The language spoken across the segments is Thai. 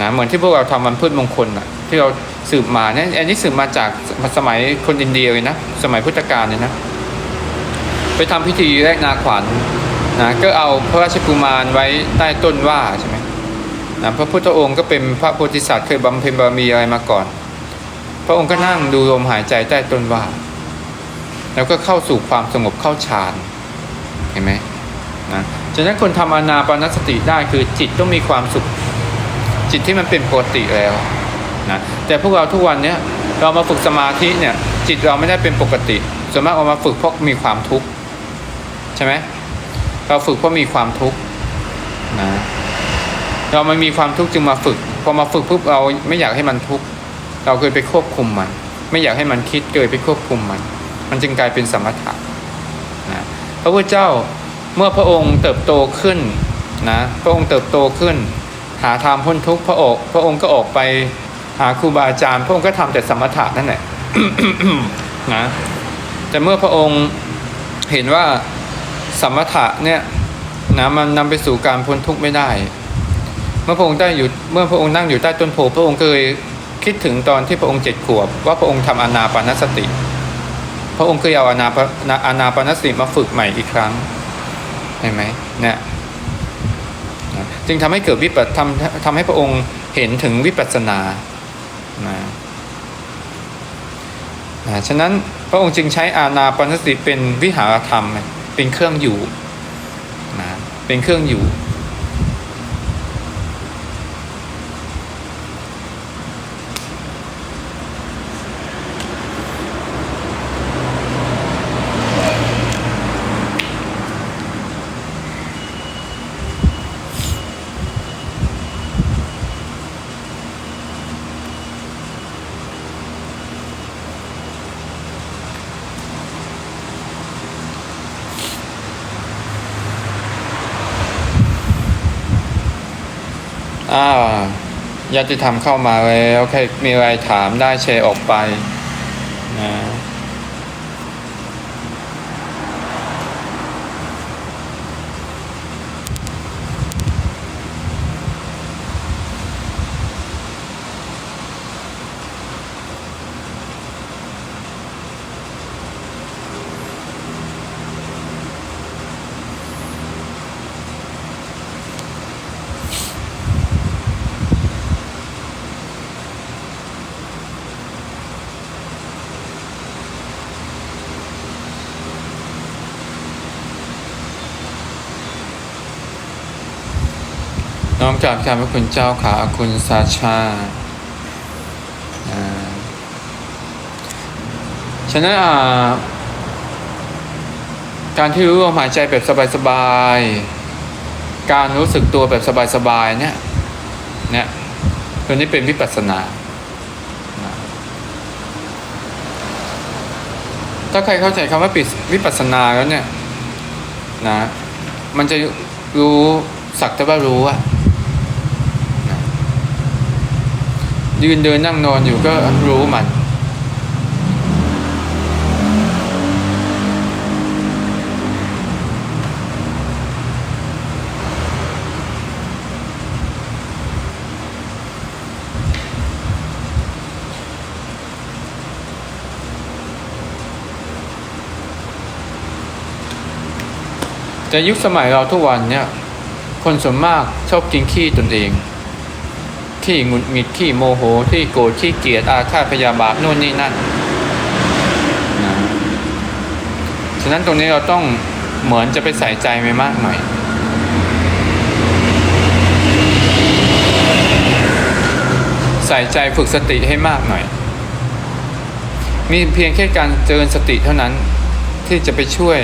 นะเหมือนที่พวกเราทำวันพืชมงคลอะที่เราสืบมาเนี่ยอันนี้สืบมาจากสมัยคนอินเดียเลยนะสมัยพุทธกาลเลยนะ ไปทำพิธีแรกนาขวัญนะก็เอาพระราชกุมารไว้ใต้ต้นว่าใช่ไหมนะพระพุทธองค์ก็เป็นพระโพธิสัตว์เคยบำเพ็ญบารมีอะไรมาก่อน พระองค์ก็นั่งดูลมหายใจใต้ต้นว่า แล้วก็เข้าสู่ความสงบเข้าฌานเห็นไหมนะฉะนั้นคนทำอานาปานสติได้คือจิตต้องมีความสุข จิตที่มันเป็นปกติแล้วนะแต่พวกเราทุกวันเนี้ยเรามาฝึกสมาธิเนี่ยจิตเราไม่ได้เป็นปกติส่วนมากเอามาฝึกเพราะมีความทุกข์ใช่ไหมเราฝึกเพราะมีความทุกข์นะเรามันมีความทุกข์จึงมาฝึกพอมาฝึกปุ๊บเราไม่อยากให้มันทุกข์เราเคยไปควบคุมมัน ไม่อยากให้มันคิดเกิดไปควบคุมมัน มันจึงกลายเป็นสมถะนะพระพุทธเจ้าเมื่อพระองค์เติบโตขึ้นนะพระองค์เติบโตขึ้น หาทางพ้นทุกข์พระองค์พระองค์ก็ออกไปหาครูบาอาจารย์ พระองค์ก็ทำแต่สมถะนั่นแหละนะแต่เมื่อพระองค์เห็นว่าสมถะเนี่ยนะมันนำไปสู่การพ้นทุกข์ไม่ได้ เมื่อพระองค์ได้อยู่เมื่อพระองค์นั่งอยู่ใต้ต้นโพพระองค์เคยคิดถึงตอนที่พระองค์เจ็ดขวบ ว่าพระองค์ทำอนาปานสติ พระองค์เคยเอาอนาปานาปานสติมาฝึกใหม่อีกครั้งเห็นไหมเนี่ย จึงทำให้เกิดวิปัสทำทำให้พระองค์เห็นถึงวิปัสสนานะนะฉะนั้นพระองค์จึงใช้อานาปานสติเป็นวิหารธรรม เป็นเครื่องอยู่นะเป็นเครื่องอยู่ อาญาติธรรมเข้ามาแล้วใครมีอะไรถามได้แชร์ออกไปนะ น้อมกราบขอบพระคุณเจ้าขาคุณซาชาฉะนั้นการที่รู้ลมหายใจแบบสบายๆ การรู้สึกตัวแบบสบายๆ เนี่ย เนี่ยตัวนี้เป็นวิปัสสนา ถ้าใครเข้าใจคำว่าปิดวิปัสสนาแล้วเนี่ย นะ มันจะรู้สักแต่ว่ารู้อะ ยืนเดินนั่งนอนอยู่ก็รู้มัน แต่ยุคสมัยเราทุกวันเนี่ย คนส่วนมากชอบกินขี้ตนเอง ขี้หงุดหงิดขี้โมโหขี้โกรธขี้เกลียดอาฆาตพยาบาทโน่นนี่นั่นนะฉะนั้นตรงนี้เราต้องเหมือนจะไปใส่ใจไม่มากหน่อยใส่ใจฝึกสติให้มากหน่อย มีเพียงแค่การเจริญสติเท่านั้นที่จะไปช่วย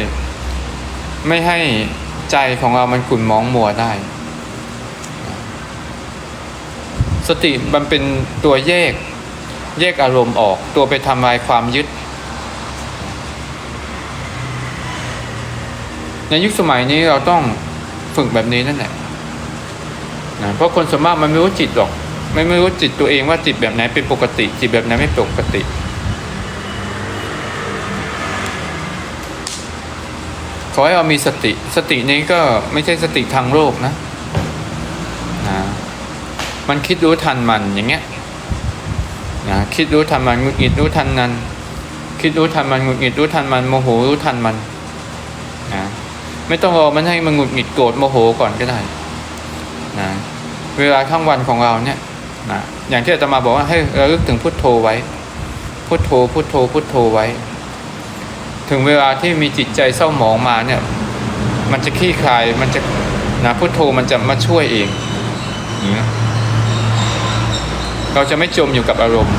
ไม่ให้ใจของเรามันขุ่นมองมัวได้ สติมันเป็นตัวแยก แยกอารมณ์ออก ตัวไปทำลายความยึด ในยุคสมัยนี้เราต้องฝึกแบบนี้นั่นแหละนะเพราะคนส่วนมากมันไม่รู้จิตหรอก ไม่ไม่รู้จิตตัวเองว่าจิตแบบไหนเป็นปกติ จิตแบบไหนไม่ปกติขอให้เรามีสติ สตินี้ก็ไม่ใช่สติทางโลกนะนะ มันคิดรู้ทันมันอย่างเงี้ยนะคิดรู้ทันมันหงุดหงิดรู้ทันนันคิดรู้ทันมันหงุดหงิดรู้ทันมันโมโหรู้ทันมันนะไม่ต้องรอมันให้มันหงุดหงิดโกรธโมโหก่อนก็ได้นะเวลาทั้งวันของเราเนี่ยนะอย่างที่อาตมาบอกว่าให้ระลึกถึงพุทโธไว้พุทโธพุทโธพุทโธไว้ ถึงเวลาที่มีจิตใจเศร้าหมองมาเนี่ยมันจะคลี่คลายมันจะนะพุทโธมันจะมาช่วยเองอย่างเงี้ย เราจะไม่จมอยู่กับอารมณ์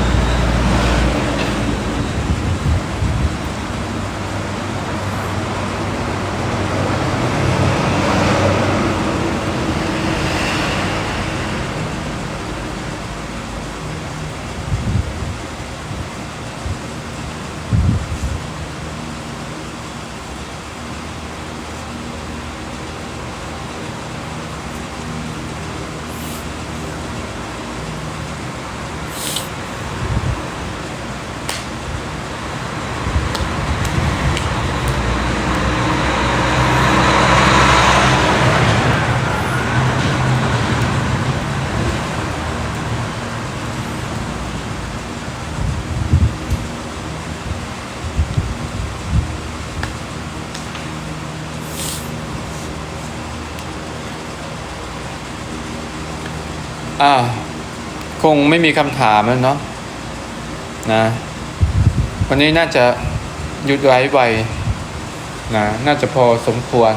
อ่าคงไม่มีคำถามแล้วเนาะนะ วันนี้น่าจะหยุดไว้ไวนะน่าจะพอสมควร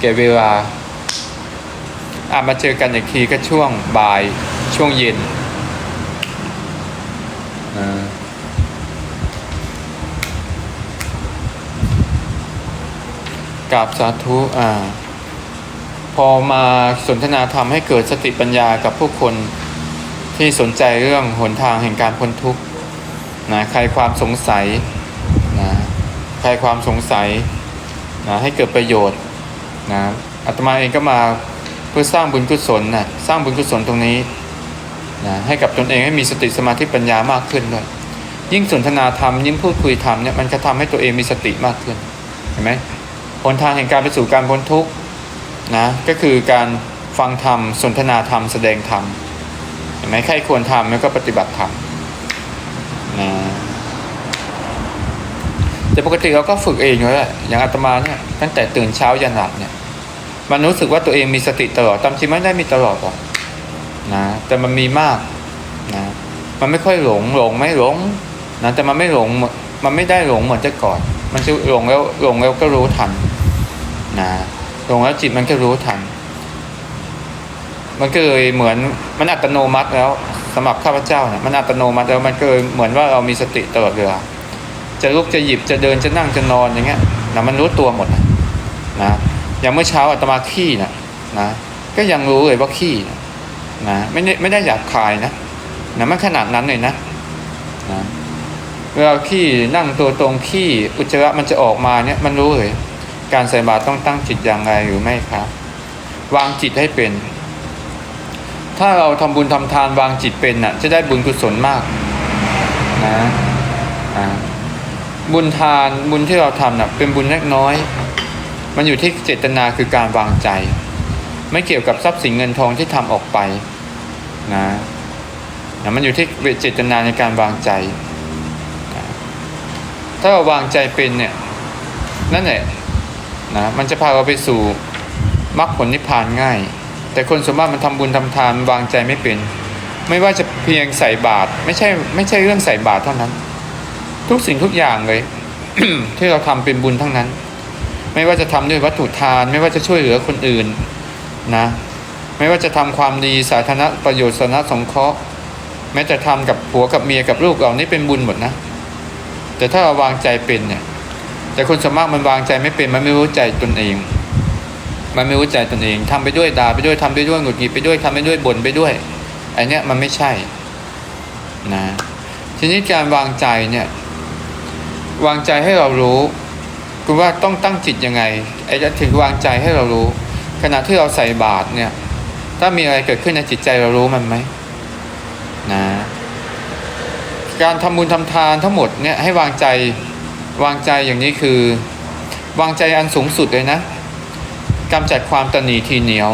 แก่เวลาอามาเจอกันอีกทีก็ช่วงบ่ายช่วงเย็นนะกราบสาธุอ่า พอมาสนทนาธรรมให้เกิดสติปัญญากับผู้คนที่สนใจเรื่องหนทางแห่งการพ้นทุกข์นะใครความสงสัยนะใครความสงสัยนะให้เกิดประโยชน์นะอาตมาเองก็มาเพื่อสร้างบุญกุศลนะสร้างบุญกุศลตรงนี้นะให้กับตนเองให้มีสติสมาธิปัญญามากขึ้นด้วยยิ่งสนทนาธรรมยิ่งพูดคุยธรรมเนี่ยมันจะทำให้ตัวเองมีสติมากขึ้นเห็นไหมหนทางแห่งการไปสู่การพ้นทุกข์ นะก็คือการฟังธรรมสนทนาธรรมแสดงธรรมเห็นไหมใครควรทำแล้วก็ปฏิบัติธรรมนะแต่ปกติเราก็ฝึกเองอยู่แล้วแหละอย่างอาตมาเนี่ยตั้งแต่ตื่นเช้ายันหลับเนี่ยมันรู้สึกว่าตัวเองมีสติตลอดตามจริงไม่ได้มีตลอดหรอกนะแต่มันมีมากนะมันไม่ค่อยหลงหลงไม่หลงนะแต่มันไม่หลงมันไม่ได้หลงเหมือนแต่ก่อน มันจะหลงแล้วหลงแล้วก็รู้ทันนะ ลงแล้วจิตมันก็รู้ทัน มันก็เลยเหมือนมันอัตโนมัติแล้วสำหรับข้าพเจ้าเนี่ยมันอัตโนมัติแล้วมันก็เลยเหมือนว่าเรามีสติตลอดเวลาจะลุกจะหยิบจะเดินจะนั่งจะนอนอย่างเงี้ยนะมันรู้ตัวหมดนะนะอย่างเมื่อเช้าอาตมาขี้นะนะก็ยังรู้เลยว่าขี้นะนะไม่ได้ไม่ได้อยากคายนะนะมันขนาดนั้นเลยนะนะเวลาขี้นั่งตัวตรงขี้อุจจาระมันจะออกมาเนี่ยมันรู้เลย การใส่บาตรต้องตั้งจิตอย่างไรหรือไม่ครับ วางจิตให้เป็น ถ้าเราทำบุญทำทานวางจิตเป็นน่ะ จะได้บุญกุศลมากนะบุญทานบุญที่เราทำน่ะเป็นบุญเล็กน้อย มันอยู่ที่เจตนาคือการวางใจ ไม่เกี่ยวกับทรัพย์สินเงินทองที่ทำออกไปนะนะมันอยู่ที่เจตนาในการวางใจ ถ้าเราวางใจเป็นเนี่ย นั่นแหละ นะมันจะพาเราไปสู่มรรคผลนิพพานง่าย แต่คนส่วนมากมันทำบุญทำทานวางใจไม่เป็น ไม่ว่าจะเพียงใส่บาตรไม่ใช่ไม่ใช่เรื่องใส่บาตรเท่านั้น ทุกสิ่งทุกอย่างเลยที่เราทำเป็นบุญทั้งนั้น ไม่ว่าจะทำด้วยวัตถุทาน ไม่ว่าจะช่วยเหลือคนอื่นนะไม่ว่าจะทำความดีสาธารณประโยชน์สาธารณสงเคราะห์ แม้แต่ทำกับผัวกับเมียกับลูกเรานี่เป็นบุญหมดนะ แต่ถ้าเราวางใจเป็นเนี่ย แต่คนสวนมากมันวางใจไม่เป็นมันไม่รู้ใจตนเอง มันไม่รู้ใจตนเองทำไปด้วยด่าไปด้วยทำไปด้วยหงุดหงิดไปด้วยทำไปด้วยบ่นไปด้วยอันเนี้ยมันไม่ใช่นะทีนี้การวางใจเนี่ยวางใจให้เรารู้คือว่าต้องตั้งจิตยังไงไอ้ถึงวางใจให้เรารู้ ขณะที่เราใส่บาตรเนี่ยถ้ามีอะไรเกิดขึ้นในจิตใจเรารู้มันไหมนะการทำบุญทำทานทั้งหมดเนี่ยให้วางใจ วางใจอย่างนี้คือ วางใจอันสูงสุดเลยนะกำจัดความตนีทีเหนียว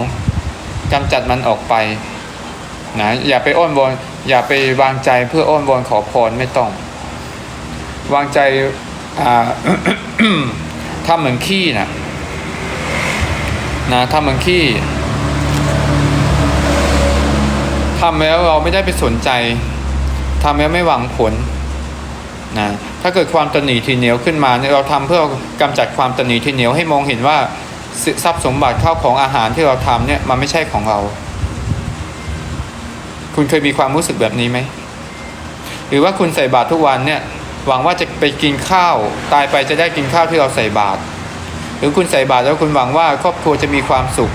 กำจัดมันออกไปนะอย่าไปอ้อนวอนอย่าไปวางใจเพื่ออ้อนวอนขอพรไม่ต้อง วางใจทำเหมือนขี้นะนะทำเหมือนขี้ทำแล้วเราไม่ได้ไปสนใจทำแล้วไม่หวังผล นะถ้าเกิดความตระหนีทีเหนียวขึ้นมาเนี่ยเราทำเพื่อกำจัดความตระหนีทีเหนียวให้มองเห็นว่าทรัพย์สมบัติข้าวของอาหารที่เราทำเนี่ยมันไม่ใช่ของเรา คุณเคยมีความรู้สึกแบบนี้ไหมหรือว่าคุณใส่บาตรทุกวันเนี่ยหวังว่าจะไปกินข้าว ตายไปจะได้กินข้าวที่เราใส่บาตรหรือคุณใส่บาตรแล้วคุณหวังว่าครอบครัวจะมีความสุข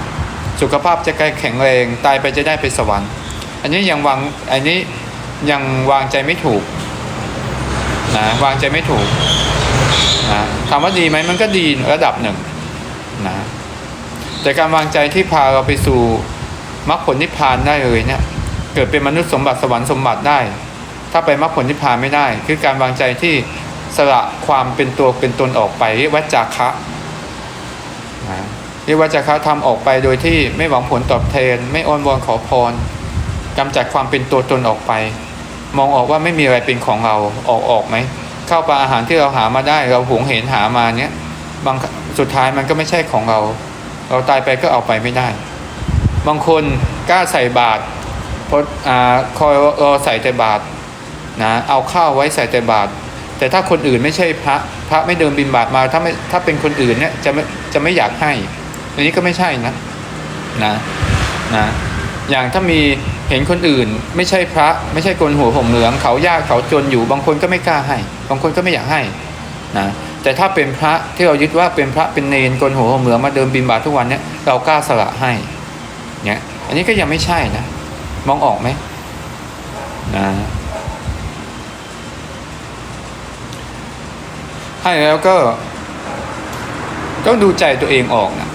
สุขภาพจะแข็งแรงตายไปจะได้ไปสวรรค์ อันนี้ยังวางอันนี้ยังวางใจไม่ถูก นะวางใจไม่ถูกนะถามว่าดีไหมมันก็ดีระดับหนึ่งนะแต่การวางใจที่พาเราไปสู่มรรคผลนิพพานได้เลยเนี่ยเกิดเป็นมนุษย์สมบัติสวรรค์สมบัติได้ ถ้าไปมรรคผลนิพพานไม่ได้ คือการวางใจที่สละความเป็นตัวเป็นตนออกไปเรียกว่าจาคะนะเรียกว่าจาคะทำออกไปโดยที่ไม่หวังผลตอบแทน ไม่อ้อนวอนขอพรกำจัดความเป็นตัวตนออกไป มองออกว่าไม่มีอะไรเป็นของเราออกออกไหมข้าวปลาอาหารที่เราหามาได้ เราหวงเห็นหามาเนี้ยบางสุดท้ายมันก็ไม่ใช่ของเรา เราตายไปก็เอาไปไม่ได้ บางคนกล้าใส่บาตรเพราะอ่าคอยรอใส่แต่บาตรนะเอาข้าวไว้ใส่แต่บาตรแต่ถ้าคนอื่นไม่ใช่พระพระไม่เดินบินบาตรมาถ้าไม่ถ้าเป็นคนอื่นเนี่ยจะไม่จะไม่อยากให้ อันนี้ก็ไม่ใช่นะนะนะอย่างถ้ามี เห็นคนอื่น ไม่ใช่พระ ไม่ใช่คนหัวห่มเหลืองเขายากเขาจนอยู่ บางคนก็ไม่กล้าให้ บางคนก็ไม่อยากให้นะแต่ถ้าเป็นพระที่เรายึดว่าเป็นพระเป็นเนรคนหัวห่มเหลืองมาเดินบินบาตทุกวันเนี่ยเรากล้าสละให้เนี่ยอันนี้ก็ยังไม่ใช่นะมองออกไหมนะให้แล้วก็ต้องดูใจตัวเองออกนะ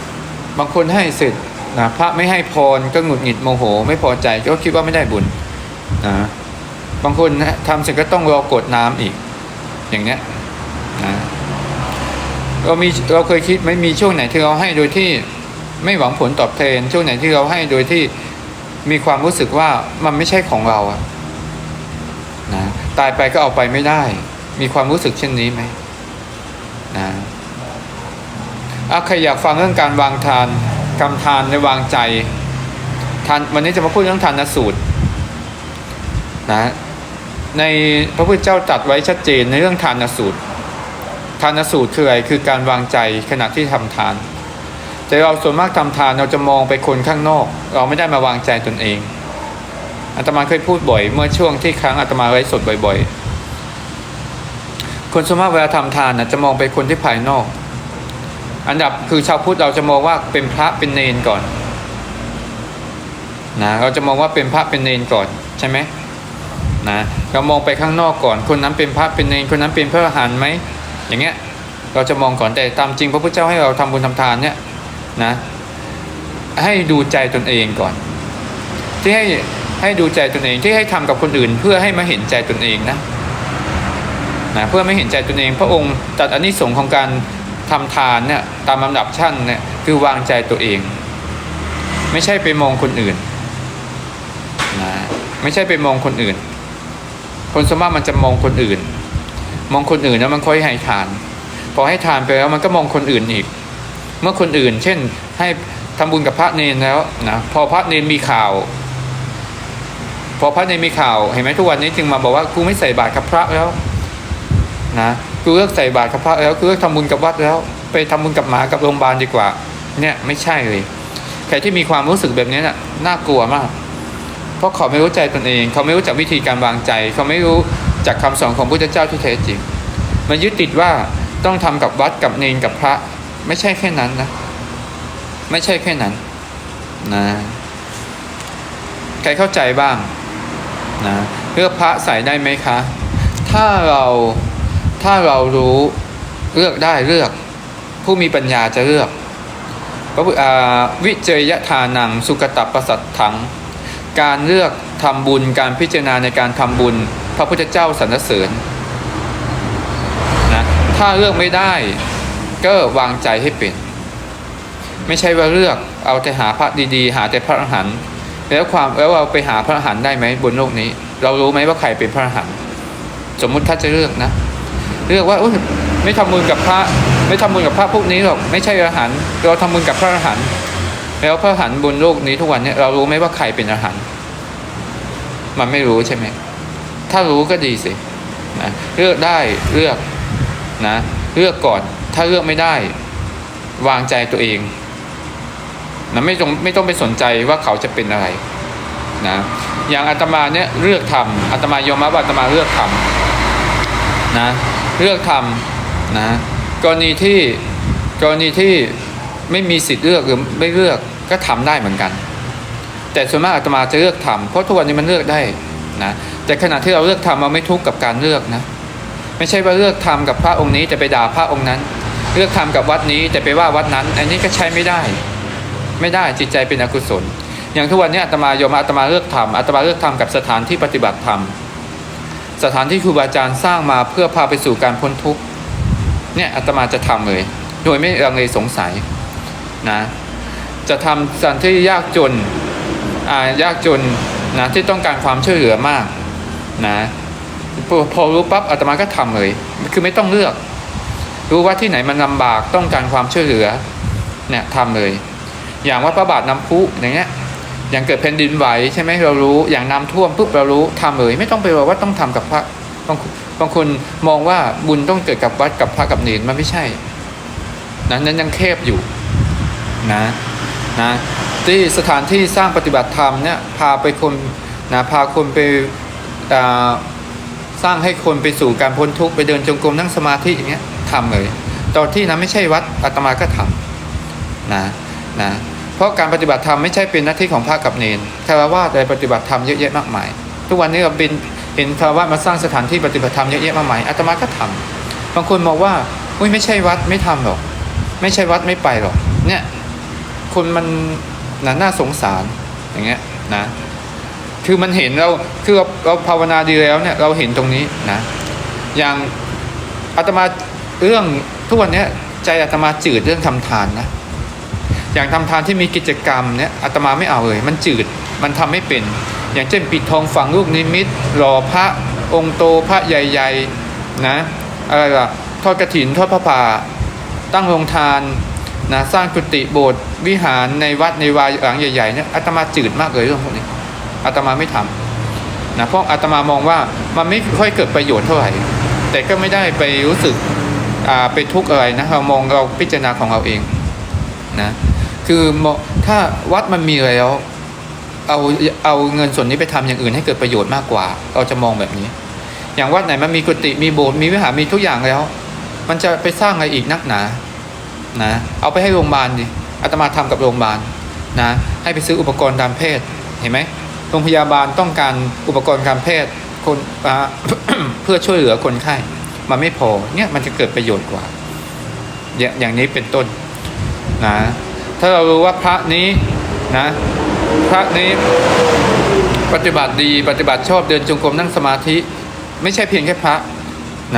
บางคนให้เสร็จ นะพระไม่ให้พรก็หงุดหงิดโมโห ไม่พอใจก็คิดว่าไม่ได้บุญนะบางคนนะทำเสร็จก็ต้องรอกดน้ำอีก อย่างเนี้ยนะเรามีเราเคยคิดไม่มีช่วงไหนที่เราให้โดยที่ไม่หวังผลตอบแทน ช่วงไหนที่เราให้โดยที่มีความรู้สึกว่ามันไม่ใช่ของเราอะนะตายไปก็เอาไปไม่ได้ มีความรู้สึกเช่นนี้ไหมนะอะใครอยากฟังเรื่องการวางทาน กำทานในวางใจทานวันนี้จะมาพูดเรื่องทานสูตรนะในพระพุทธเจ้าตรัดไว้ชัดเจนในเรื่องทานสูตร ทานสูตรคืออะไรคือการวางใจขณะที่ทำทาน แต่เราส่วนมากทำทานเราจะมองไปคนข้างนอก เราไม่ได้มาวางใจตนเองอาตมาเคยพูดบ่อย เมื่อช่วงที่ครั้งอาตมาไลฟ์สดบ่อย ๆ คนส่วนมากเวลาทำทานนะจะมองไปคนที่ภายนอก อันดับคือชาวพุทธเราจะมองว่าเป็นพระเป็นเนนก่อนนะเราจะมองว่าเป็นพระเป็นเนนก่อนใช่ไหมนะเรามองไปข้างนอกก่อน คนนั้นเป็นพระเป็นเนนคนนั้นเป็นพระอรหันต์ไหมอย่างเงี้ยเราจะมองก่อนแต่ตามจริงพระพุทธเจ้าให้เราทำบุญทำทานเนี่ยนะให้ดูใจตนเองก่อน ที่ให้ให้ดูใจตนเองที่ให้ทำกับคนอื่น เพื่อให้มาเห็นใจตนเองนะนะเพื่อไม่เห็นใจตนเอง พระองค์ตัดอนนิสงส์ของการ ทำทานเนี่ยตามลำดับชั้นเนี่ยคือวางใจตัวเอง ไม่ใช่ไปมองคนอื่นนะไม่ใช่ไปมองคนอื่น คนสมมติมันจะมองคนอื่น มองคนอื่นแล้วมันค่อยให้ทาน พอให้ทานไปแล้วมันก็มองคนอื่นอีก เมื่อคนอื่น เช่นให้ทำบุญกับพระเนนแล้วนะพอพระเนนมีข่าว พอพระเนนมีข่าว เห็นไหมทุกวันนี้จึงมาบอกว่ากูไม่ใส่บาตรกับพระแล้วนะ กูเลิกใส่บาตรกับพระแล้วกูเลิกทำบุญกับวัดแล้ว ไปทำบุญกับหมากับโรงพยาบาลดีกว่า เนี่ยไม่ใช่เลยใครที่มีความรู้สึกแบบนี้น่ะน่ากลัวมาก เพราะเขาไม่รู้ใจตนเอง เขาไม่รู้จักวิธีการวางใจ เขาไม่รู้จากคำสอนของพระเจ้าที่แท้จริง มันยึดติดว่าต้องทำกับวัดกับเนนกับพระ ไม่ใช่แค่นั้นนะ ไม่ใช่แค่นั้นนะใครเข้าใจบ้างนะเลือกพระใส่ได้ไหมคะ ถ้าเรา ถ้าเรารู้เลือกได้เลือก ผู้มีปัญญาจะเลือกพระวิเจยทานังสุกตประสัตถัง การเลือกทำบุญการพิจารณาในการทำบุญ พระพุทธเจ้าสรรเสริญนะถ้าเลือกไม่ได้ก็วางใจให้เป็น ไม่ใช่ว่าเลือกเอาแต่หาพระดีๆ หาแต่พระอรหันต์แล้วความแล้วเราไปหาพระอรหันต์ได้ไหมบนโลกนี้ เรารู้ไหมว่าใครเป็นพระอรหันต์สมมุติถ้าจะเลือกนะ เลือกว่าไม่ทำบุญกับพระไม่ทำบุญกับพระพวกนี้หรอกไม่ใช่อรหันต์เราทำบุญกับพระอรหันต์แล้วพระอรหันต์บนโลกนี้ทุกวันเนี่ยเรารู้ไหมว่าใครเป็นอรหันต์มันไม่รู้ใช่ไหมถ้ารู้ก็ดีสินะเลือกได้เลือกนะเลือกก่อนถ้าเลือกไม่ได้ วางใจตัวเองนะไม่ต้องไม่ต้องไปสนใจว่าเขาจะเป็นอะไรนะอย่างอาตมาเนี่ยเลือกทำอาตมายอมรับอาตมาเลือกทำนะ เลือกทำนะกรณีที่กรณีที่ไม่มีสิทธิ์เลือกหรือไม่เลือกก็ทำได้เหมือนกัน แต่ส่วนมากอาตมาจะเลือกทำเพราะทุกวันนี้มันเลือกได้นะแต่ขณะที่เราเลือกทำเราไม่ทุกข์กับการเลือกนะไม่ใช่ว่าเลือกทำกับพระองค์นี้แต่ไปด่าพระองค์นั้น เลือกทำกับวัดนี้แต่ไปว่าวัดนั้น อันนี้ก็ใช้ไม่ได้ ไม่ได้จิตใจเป็นอกุศล อย่างทุกวันนี้อาตมายอมอาตมาเลือกทำอาตมาเลือกทำกับสถานที่ปฏิบัติธรรม สถานที่ครูบาอาจารย์สร้างมาเพื่อพาไปสู่การพ้นทุกข์เนี่ยอาตมาจะทำเลย โดยไม่ลังเลสงสัยนะจะทำสถานที่ยากจนอ่ายากจนนะที่ต้องการความช่วยเหลือมากนะพอพอรู้ปั๊บอาตมาก็ทำเลย คือไม่ต้องเลือก รู้ว่าที่ไหนมันลำบากต้องการความช่วยเหลือเนี่ยทำเลย อย่างว่าพระบาทน้ำพุอย่างเงี้ย อย่างเกิดแผ่นดินไหวใช่ไหมเรารู้อย่างน้ำท่วมปุ๊บเรารู้ทำเลยไม่ต้องไปบอว่าต้องทำกับพระบางคนบางคนมองว่าบุญต้องเกิดกับวัดกับพระกับเนรมันไม่ใช่นั้นนั้นยังแคบอยู่นะนะที่สถานที่สร้างปฏิบัติธรรมเนี่ยพาไปคนนะพาคนไปสร้างให้คนไปสู่การพ้นทุกข์ไปเดินจงกรมนั่งสมาธิอย่างเงี้ยทำเลยตอนที่นั้นไม่ใช่วัดอาตมาก็ทำนะนะ เพราะการปฏิบัติธรรมไม่ใช่เป็นหน้าที่ของพระกับเนรคารวะแต่ปฏิบัติธรรมเยอะแยะมากมาย ทุกวันนี้เราเป็นเห็นคารวะมาสร้างสถานที่ปฏิบัติธรรมเยอะแยะมากมายอาตมาก็ทำบางคนมองว่าอุ้ยไม่ใช่วัดไม่ทำหรอก ไม่ใช่วัดไม่ไปหรอก เนี่ยคนมันนน่าสงสารอย่างเงี้ยนะ คือมันเห็นเราคือเราเราภาวนาดีแล้วเนี่ยเราเห็นตรงนี้นะ อย่างอาตมาเรื่องทุกวันนี้ใจอาตมาจืดเรื่องทำทานนะ อย่างทำทานที่มีกิจกรรมเนี่ยอาตมาไม่เอาเลยมันจืดมันทำไม่เป็น อย่างเช่นปิดทองฝังลูกนิมิตหล่อพระองค์โตพระใหญ่ๆนะอะไรล่ะทอดกระถินทอดพระป่าตั้งโรงทานนะสร้างกุฏิโบสถ์วิหารในวัดในวายหลังใหญ่ๆเนี่ยอาตมาจืดมากเลยเรื่องพวกนี้อาตมาไม่ทำนะเพราะอาตมามองว่ามันไม่ค่อยเกิดประโยชน์เท่าไหร่ แต่ก็ไม่ได้ไปรู้สึกอ่าไปทุกข์อะไรนะเรามองเราพิจารณาของเราเองนะ คือถ้าวัดมันมีแล้วเอาเอาเงินส่วนนี้ไปทำอย่างอื่นให้เกิดประโยชน์มากกว่า เราจะมองแบบนี้ อย่างวัดไหนมันมีกุฏิมีโบสถ์มีวิหารมีทุกอย่างแล้ว มันจะไปสร้างอะไรอีกนักหนานะเอาไปให้โรงพยาบาลดิอาตมาทำกับโรงพยาบาลนะให้ไปซื้ออุปกรณ์การแพทย์เห็นไหมโรงพยาบาลต้องการอุปกรณ์การแพทย์คนเพื่อช่วยเหลือคนไข้มันไม่พอเนี่ยมันจะเกิดประโยชน์กว่า อย่างนี้เป็นต้นนะ ถ้าเรารู้ว่าพระนี้นะพระนี้ปฏิบัติดีปฏิบัติชอบเดินจงกรมนั่งสมาธิ ไม่ใช่เพียงแค่พระ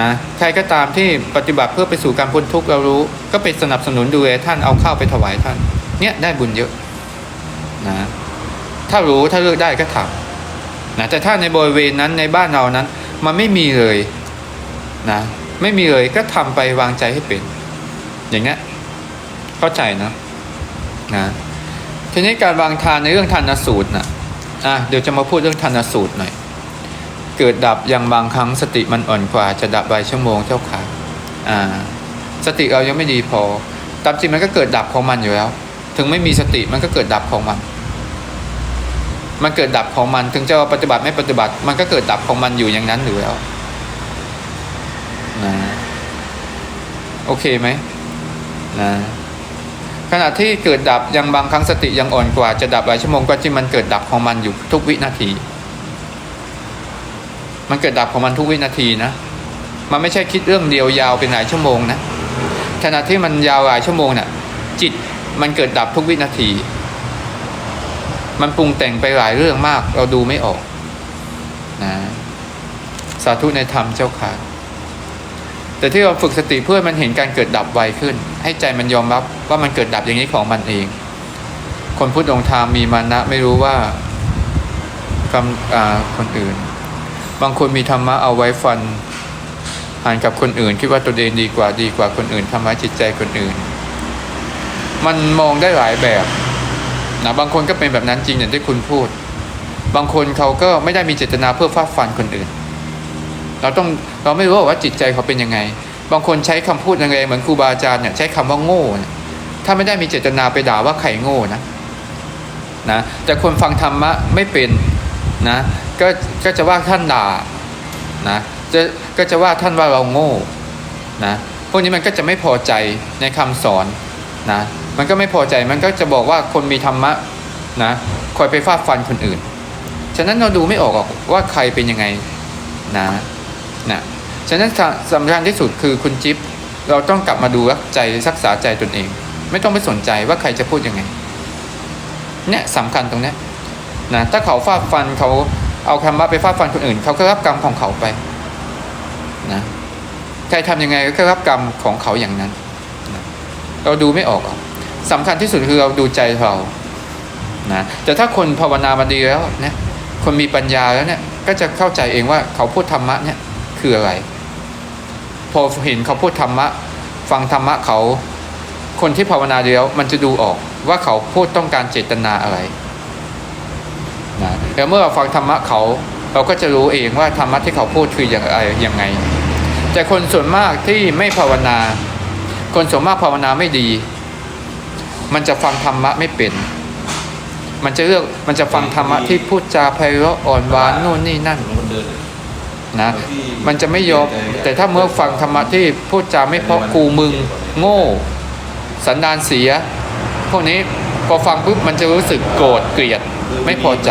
นะใครก็ตามที่ปฏิบัติเพื่อไปสู่การพ้นทุกข์เรารู้ ก็ไปสนับสนุนดูแลท่านเอาข้าวไปถวายท่าน เนี่ยได้บุญเยอะนะถ้ารู้ถ้าเลือกได้ก็ทำนะแต่ถ้าในบริเวณนั้นในบ้านเรานั้น มันไม่มีเลยนะไม่มีเลยก็ทำไปวางใจให้เป็น อย่างเงี้ยเข้าใจนะ นะทีนี้การวางทานในเรื่องทานสูตรนะอะเดี๋ยวจะมาพูดเรื่องทานสูตรหน่อย เกิดดับยังบางครั้งสติมันอ่อนกว่าจะดับใบชั่วโมงเจ้าค่ะอ่าสติเรายังไม่ดีพอตามจริงมันก็เกิดดับของมันอยู่แล้ว ถึงไม่มีสติมันก็เกิดดับของมัน มันเกิดดับของมันถึงจะปฏิบัติไม่ปฏิบัติ มันก็เกิดดับของมันอยู่อย่างนั้นอยู่แล้วนะโอเคไหมนะ ขณะที่เกิดดับยังบางครั้งสติยังอ่อนกว่าจะดับหลายชั่วโมงก็จริงมันเกิดดับของมันอยู่ทุกวินาที มันเกิดดับของมันทุกวินาทีนะ มันไม่ใช่คิดเรื่องเดียวยาวเป็นหลายชั่วโมงนะขณะที่มันยาวหลายชั่วโมงเนะ่ะ จิตมันเกิดดับทุกวินาที มันปรุงแต่งไปหลายเรื่องมาก เราดูไม่ออกนะสาธุในธรรมเจ้าค่ะ แต่ที่เราฝึกสติเพื่อมันเห็นการเกิดดับไวขึ้น ให้ใจมันยอมรับว่ามันเกิดดับอย่างนี้ของมันเอง คนพุทธองค์ธรรมมีมานะไม่รู้ว่ากำคนอื่น บางคนมีธรรมะเอาไว้ฟันหันกับคนอื่น คิดว่าตัวเองดีกว่าดีกว่าคนอื่นทำร้ายจิตใจคนอื่น มันมองได้หลายแบบนะบางคนก็เป็นแบบนั้นจริงอย่างที่คุณพูด บางคนเขาก็ไม่ได้มีเจตนาเพื่อฟาดฟันคนอื่น เราต้องเราไม่รู้ว่าจิตใจเขาเป็นยังไง บางคนใช้คำพูดแรงๆเหมือนครูบาอาจารย์เนี่ยใช้คำว่าโง่เนี่ยถ้าไม่ได้มีเจตนาไปด่าว่าใครโง่นะนะแต่คนฟังธรรมะไม่เป็นนะก็ก็จะว่าท่านด่านะจะก็จะว่าท่านว่าเราโง่นะพวกนี้มันก็จะไม่พอใจในคำสอนนะมันก็ไม่พอใจมันก็จะบอกว่าคนมีธรรมะนะคอยไปฟาดฟันคนอื่น ฉะนั้นเราดูไม่ออกหรอกว่าใครเป็นยังไงนะ นะฉะนั้นสำคัญที่สุดคือคุณจิ๊บเราต้องกลับมาดูว่าใจรักษาใจตนเอง ไม่ต้องไปสนใจว่าใครจะพูดยังไงเนี่ยสำคัญตรงนี้นะถ้าเขาฟาดฟันเขาเอาคำว่าไปฟาดฟันคนอื่น เขาก็รับกรรมของเขาไปนะใครทำยังไงก็รับกรรมของเขาอย่างนั้นนะเราดูไม่ออกหรอกสำคัญที่สุดคือเราดูใจเรานะแต่ถ้าคนภาวนามาดีแล้วเนี่ยคนมีปัญญาแล้วเนี่ยก็จะเข้าใจเองว่าเขาพูดธรรมะเนี่ย คืออะไร พอเห็นเขาพูดธรรมะ ฟังธรรมะเขา คนที่ภาวนาดีแล้วมันจะดูออกว่าเขาพูดต้องการเจตนาอะไรนะแล้วเมื่อเราฟังธรรมะเขาเราก็จะรู้เองว่าธรรมะที่เขาพูดคืออย่างไรยังไง แต่คนส่วนมากที่ไม่ภาวนา คนส่วนมากภาวนาไม่ดี มันจะฟังธรรมะไม่เป็น มันจะเลือกมันจะฟังธรรมะที่พูดจาไพเราะอ่อนหวานโน่นนี่นั่น นะมันจะไม่ยอมแต่ถ้าเมื่อฟังธรรมะที่พูดจาไม่เพราะกูมึงโง่ สันดานเสีย พวกนี้พอฟังปุ๊บมันจะรู้สึกโกรธเกลียดไม่พอใจ